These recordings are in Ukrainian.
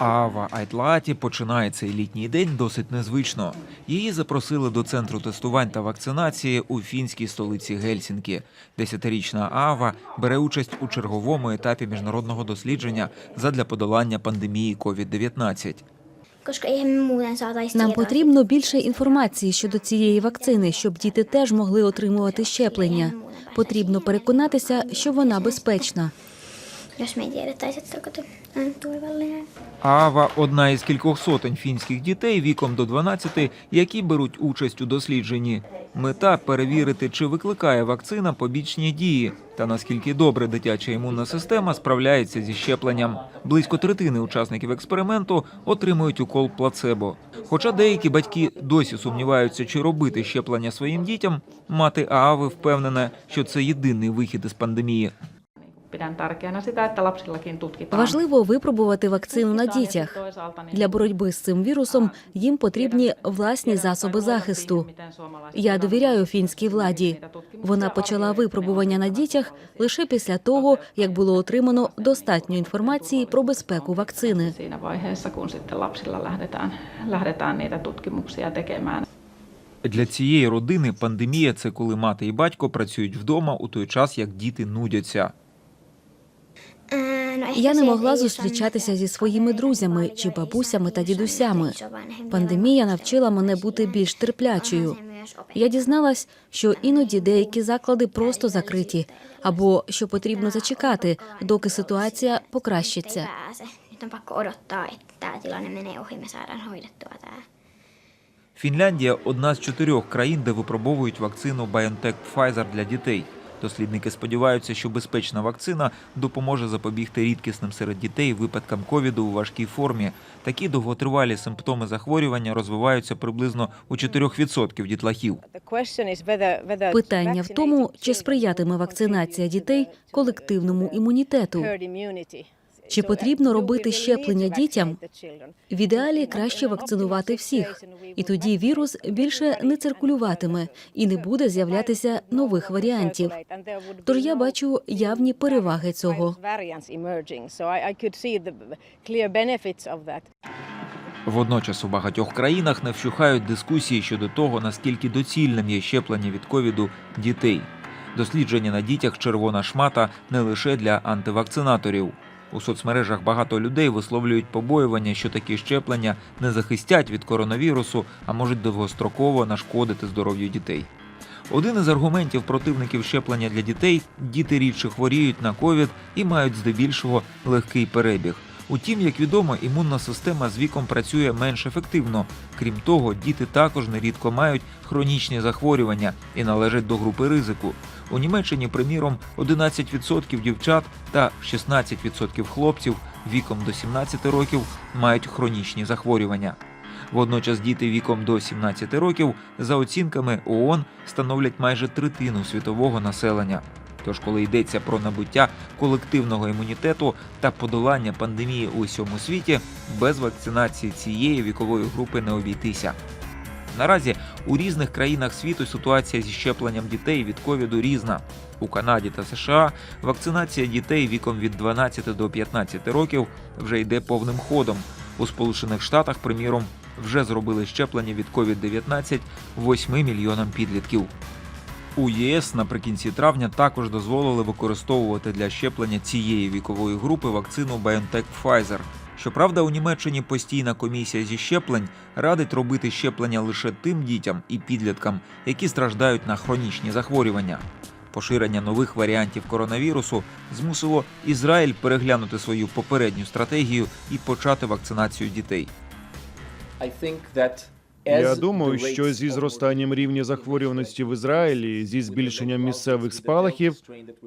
Ава Айтлаті починає цей літній день досить незвично. Її запросили до центру тестувань та вакцинації у фінській столиці Гельсінкі. Десятирічна Ава бере участь у черговому етапі міжнародного дослідження задля подолання пандемії COVID-19. Koska eihän me muuten saataisi Нам потрібно більше інформації щодо цієї вакцини, щоб діти теж могли отримувати щеплення. Потрібно переконатися, що вона безпечна. Jos me ei tiedettäisi, että on turvallinen. Ава одна із кількох сотень фінських дітей віком до 12, які беруть участь у дослідженні. Мета перевірити, чи викликає вакцина побічні дії та наскільки добре дитяча імунна система справляється зі щепленням. Близько третини учасників експерименту отримують укол плацебо. Хоча деякі батьки досі сумніваються, чи робити щеплення своїм дітям, мати Аави впевнена, що це єдиний вихід із пандемії. Pidän tärkeänä sitä, että lapsillakin tutkitaan. Важливо випробувати вакцину на дітях. Для боротьби з цим вірусом їм потрібні власні засоби захисту. Я довіряю фінській владі. Вона почала випробування на дітях лише після того, як було отримано достатньо інформації про безпеку вакцини. Для цієї родини пандемія це коли мати і батько працюють вдома у той час, як діти нудяться. Я не могла зустрічатися зі своїми друзями чи бабусями та дідусями. Пандемія навчила мене бути більш терплячою. Я дізналась, що іноді деякі заклади просто закриті, або що потрібно зачекати, доки ситуація покращиться. Фінляндія одна з чотирьох країн, де випробовують вакцину BioNTech Pfizer для дітей. Дослідники сподіваються, що безпечна вакцина допоможе запобігти рідкісним серед дітей випадкам ковіду у важкій формі. Такі довготривалі симптоми захворювання розвиваються приблизно у 4% дітлахів. Питання в тому, чи сприятиме вакцинація дітей колективному імунітету. Чи потрібно робити щеплення дітям? В ідеалі краще вакцинувати всіх, і тоді вірус більше не циркулюватиме і не буде з'являтися нових варіантів. Тож я бачу явні переваги цього. Водночас у багатьох країнах не вщухають дискусії щодо того, наскільки доцільним є щеплення від ковіду дітей. Дослідження на дітях червона шмата не лише для антивакцинаторів. У соцмережах багато людей висловлюють побоювання, що такі щеплення не захистять від коронавірусу, а можуть довгостроково нашкодити здоров'ю дітей. Один із аргументів противників щеплення для дітей діти рідше хворіють на ковід і мають здебільшого легкий перебіг. Утім, як відомо, імунна система з віком працює менш ефективно. Крім того, діти також нерідко мають хронічні захворювання і належать до групи ризику. У Німеччині, приміром, 11% дівчат та 16% хлопців віком до 17 років мають хронічні захворювання. Водночас діти віком до 17 років, за оцінками ООН, становлять майже третину світового населення. Тож, коли йдеться про набуття колективного імунітету та подолання пандемії у усьому світі, без вакцинації цієї вікової групи не обійтися. Наразі у різних країнах світу ситуація зі щепленням дітей від ковіду різна. У Канаді та США вакцинація дітей віком від 12 до 15 років вже йде повним ходом. У Сполучених Штатах, приміром, вже зробили щеплення від COVID-19 8 мільйонам підлітків. У ЄС наприкінці травня також дозволили використовувати для щеплення цієї вікової групи вакцину BioNTech Pfizer. Щоправда, у Німеччині постійна комісія зі щеплень радить робити щеплення лише тим дітям і підліткам, які страждають на хронічні захворювання. Поширення нових варіантів коронавірусу змусило Ізраїль переглянути свою попередню стратегію і почати вакцинацію дітей. Я думаю, що зі зростанням рівня захворюваності в Ізраїлі, зі збільшенням місцевих спалахів,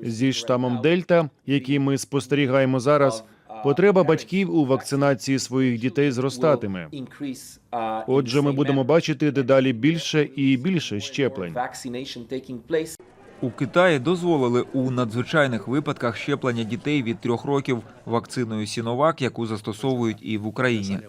зі штамом Дельта, який ми спостерігаємо зараз, потреба батьків у вакцинації своїх дітей зростатиме. Отже, ми будемо бачити дедалі більше і більше щеплень. У Китаї дозволили у надзвичайних випадках щеплення дітей від трьох років вакциною Сіновак, яку застосовують і в Україні.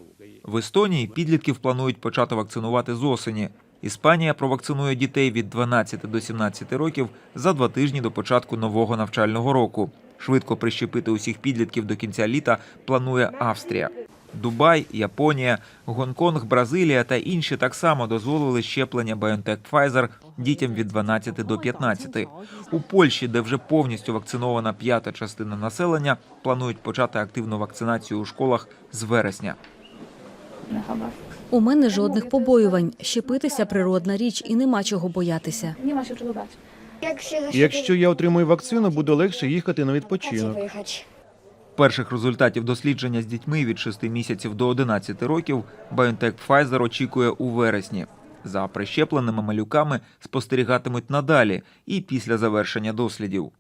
В Естонії підлітків планують почати вакцинувати з осені. Іспанія провакцинує дітей від 12 до 17 років за два тижні до початку нового навчального року. Швидко прищепити усіх підлітків до кінця літа планує Австрія. Дубай, Японія, Гонконг, Бразилія та інші так само дозволили щеплення BioNTech Pfizer дітям від 12 до 15. У Польщі, де вже повністю вакцинована п'ята частина населення, планують почати активну вакцинацію у школах з вересня. У мене жодних побоювань. Щепитися природна річ і нема чого боятися. Якщо я отримую вакцину, буде легше їхати на відпочинок. Перших результатів дослідження з дітьми від 6 місяців до 11 років BioNTech Pfizer очікує у вересні. За прищепленими малюками спостерігатимуть надалі і після завершення дослідів.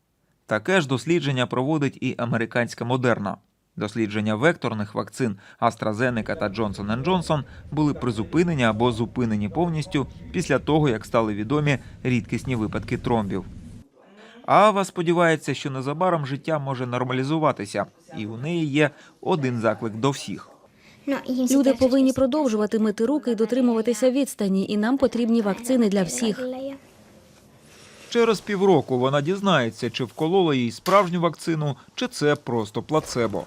Таке ж дослідження проводить і американська Модерна. Дослідження векторних вакцин AstraZeneca та Johnson Johnson були призупинені або зупинені повністю після того, як стали відомі рідкісні випадки тромбів. Ава сподівається, що незабаром життя може нормалізуватися, і у неї є один заклик до всіх. Люди повинні продовжувати мити руки і дотримуватися відстані, і нам потрібні вакцини для всіх. Через півроку вона дізнається, чи вкололи їй справжню вакцину, чи це просто плацебо.